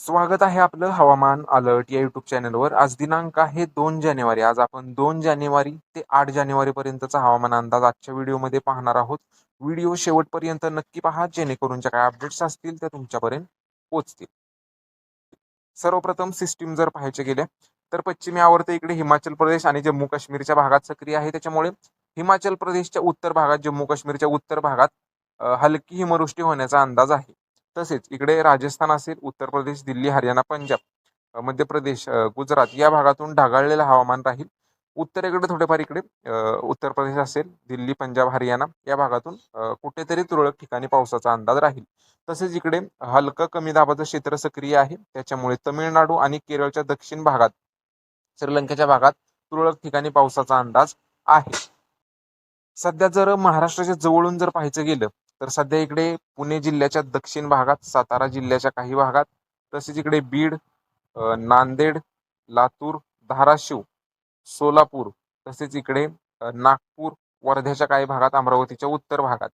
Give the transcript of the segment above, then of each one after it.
स्वागत आहे आपलं हवामान अलर्ट या युट्यूब चॅनलवर आज दिनांक आहे दोन जानेवारी. आज आपण दोन जानेवारी ते आठ जानेवारी पर्यंतचा हवामान अंदाज आजच्या व्हिडिओमध्ये पाहणार आहोत. व्हिडिओ शेवटपर्यंत नक्की पहा जेणेकरून ज्या काय अपडेट्स असतील त्या तुमच्यापर्यंत पोहोचतील. सर्वप्रथम सिस्टीम जर पाहायचे गेले तर पश्चिमी आवर्त इकडे हिमाचल प्रदेश आणि जम्मू काश्मीरच्या भागात सक्रिय आहे. त्याच्यामुळे हिमाचल प्रदेशच्या उत्तर भागात जम्मू काश्मीरच्या उत्तर भागात हलकी हिमवृष्टी होण्याचा अंदाज आहे. तसेच इकडे राजस्थान असेल उत्तर प्रदेश दिल्ली हरियाणा पंजाब मध्य प्रदेश गुजरात या भागातून ढगाळलेलं हवामान राहील. उत्तरेकडे थोडेफार इकडे उत्तर प्रदेश असेल दिल्ली पंजाब हरियाणा या भागातून कुठेतरी तुरळक ठिकाणी पावसाचा अंदाज राहील. तसेच इकडे हलकं कमी दाबाचं क्षेत्र सक्रिय आहे. त्याच्यामुळे तमिळनाडू आणि केरळच्या दक्षिण भागात श्रीलंकेच्या भागात तुरळक ठिकाणी पावसाचा अंदाज आहे. सध्या जर महाराष्ट्राच्या जवळून जर पाहायचं गेलं तर सध्या इकडे पुणे जिल्ह्याच्या दक्षिण भागात सातारा जिल्ह्याच्या काही भागात तसेच इकडे बीड नांदेड लातूर धाराशिव सोलापूर तसेच इकडे नागपूर वर्ध्याच्या काही भागात अमरावतीच्या उत्तर भागात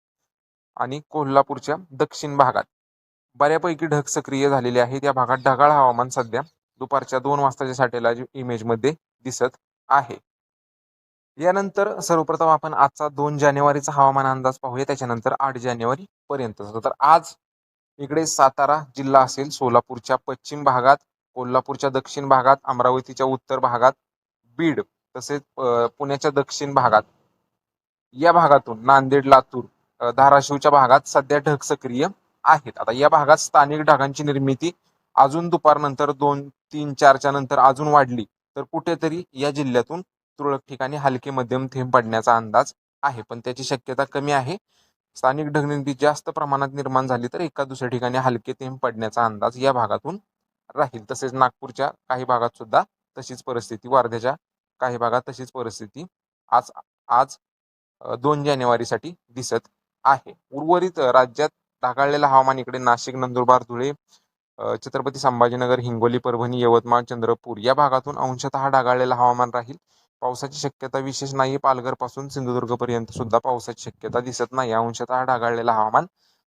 आणि कोल्हापूरच्या दक्षिण भागात. बऱ्यापैकी ढग सक्रिय झालेले आहेत. या भागात ढगाळ हवामान सध्या दुपारच्या दोन वाजताच्या साठेला इमेजमध्ये दिसत आहे. यानंतर सर्वप्रथम आपण आजचा दोन जानेवारीचा हवामान अंदाज पाहूया. त्याच्यानंतर आठ जानेवारी पर्यंत. तर आज इकडे सातारा जिल्हा असेल सोलापूरच्या पश्चिम भागात कोल्हापूरच्या दक्षिण भागात अमरावतीच्या उत्तर भागात बीड तसेच पुण्याच्या दक्षिण भागात. या भागातून नांदेड लातूर धाराशिवच्या भागात सध्या ढग सक्रिय आहेत. आता या भागात स्थानिक ढगांची निर्मिती अजून दुपारनंतर दोन तीन चारच्या नंतर अजून वाढली. तर कुठेतरी या जिल्ह्यातून तुरळक ठिकाणी हलके मध्यम थेंब पडण्याचा अंदाज आहे पण त्याची शक्यता कमी आहे. स्थानिक ढगनिंदी जास्त प्रमाणात निर्माण झाली तर एका दुसऱ्या ठिकाणी हलके थेंब पडण्याचा अंदाज या भागातून राहील. तसेच नागपूरच्या काही भागात सुद्धा तशीच परिस्थिती वर्ध्याच्या काही भागात तशीच परिस्थिती आज आज दोन जानेवारीसाठी दिसत आहे. उर्वरित राज्यात ढगाळलेलं हवामान इकडे नाशिक नंदुरबार धुळे छत्रपती संभाजीनगर हिंगोली परभणी यवतमाळ चंद्रपूर या भागातून अंशतः ढगाळलेलं हवामान राहील. पावसाची शक्यता विशेष नाही पालघरपासून सिंधुदुर्ग पर्यंत सुद्धा पावसाची शक्यता दिसत नाही. अंशतः ढगाळलेलं हवामान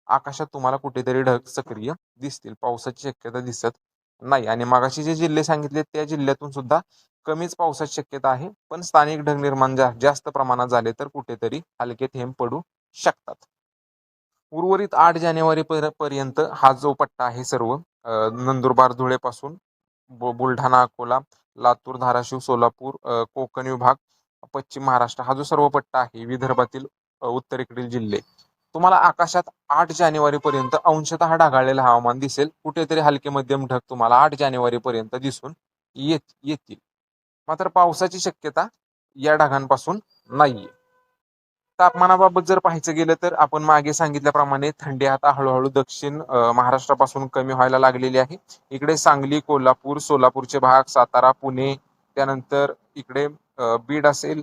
आकाशात तुम्हाला कुठेतरी ढग सक्रिय दिसतील. पावसाची शक्यता दिसत नाही. आणि मागाशी जे जिल्हे सांगितले त्या जिल्ह्यातून सुद्धा कमीच पावसाची शक्यता आहे. पण स्थानिक ढग निर्माण जा- जास्त प्रमाणात झाले तर कुठेतरी हलके थेंब पडू शकतात. उर्वरित आठ जानेवारी पर- पर्यंत हा जो पट्टा आहे सर्व नंदुरबार धुळेपासून बुलढाणा अकोला लातूर धाराशिव सोलापूर कोकण विभाग पश्चिम महाराष्ट्र हा जो सर्व पट्टा आहे विदर्भातील उत्तरेकडील जिल्हे. तुम्हाला आकाशात आठ जानेवारी पर्यंत अंशतः ढगाळलेलं हवामान दिसेल. कुठेतरी हलके मध्यम ढग तुम्हाला आठ जानेवारी पर्यंत दिसून येत येतील. मात्र पावसाची शक्यता या ढगांपासून नाहीये. तापमानाबाबत जर पाहायचं गेलं तर आपण मागे सांगितल्याप्रमाणे थंडी आता हळूहळू दक्षिण महाराष्ट्रापासून कमी व्हायला लागलेली आहे. इकडे सांगली कोल्हापूर सोलापूरचे भाग सातारा पुणे त्यानंतर इकडे बीड असेल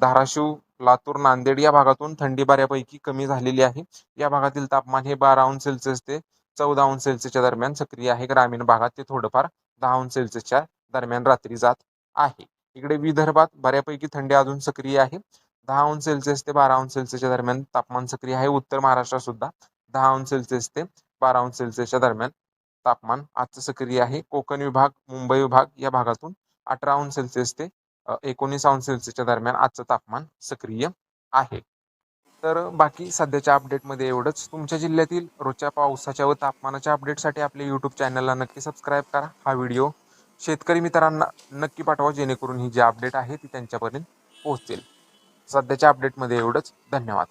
धाराशिव लातूर नांदेड या भागातून थंडी बऱ्यापैकी कमी झालेली आहे. या भागातील तापमान हे बारा अंश सेल्सिअस ते चौदा अंश सेल्सिअसच्या दरम्यान सक्रिय आहे. ग्रामीण भागात ते थोडंफार दहा अंश सेल्सिअसच्या दरम्यान रात्री जात आहे. इकडे विदर्भात बऱ्यापैकी थंडी अजून सक्रिय आहे. दहा अंश सेल्सिअस ते बारा अंश सेल्सिअसच्या दरम्यान तापमान सक्रिय आहे. उत्तर महाराष्ट्रात सुद्धा दहा अंश सेल्सिअस ते बारा अंश सेल्सिअसच्या दरम्यान तापमान आजचं सक्रिय आहे. कोकण विभाग मुंबई विभाग या भागातून अठरा अंश सेल्सिअस ते एकोणीस अंश सेल्सिअसच्या दरम्यान आजचं तापमान सक्रिय आहे. तर बाकी सध्याच्या अपडेटमध्ये एवढंच. तुमच्या जिल्ह्यातील रोजच्या पावसाच्या व तापमानाच्या अपडेटसाठी आपल्या यूट्यूब चॅनलला नक्की सबस्क्राईब करा. हा व्हिडिओ शेतकरी मित्रांना नक्की पाठवा जेणेकरून ही जी अपडेट आहे ती त्यांच्यापर्यंत पोहोचेल. सध्याच्या अपडेटमध्ये एवढंच. धन्यवाद.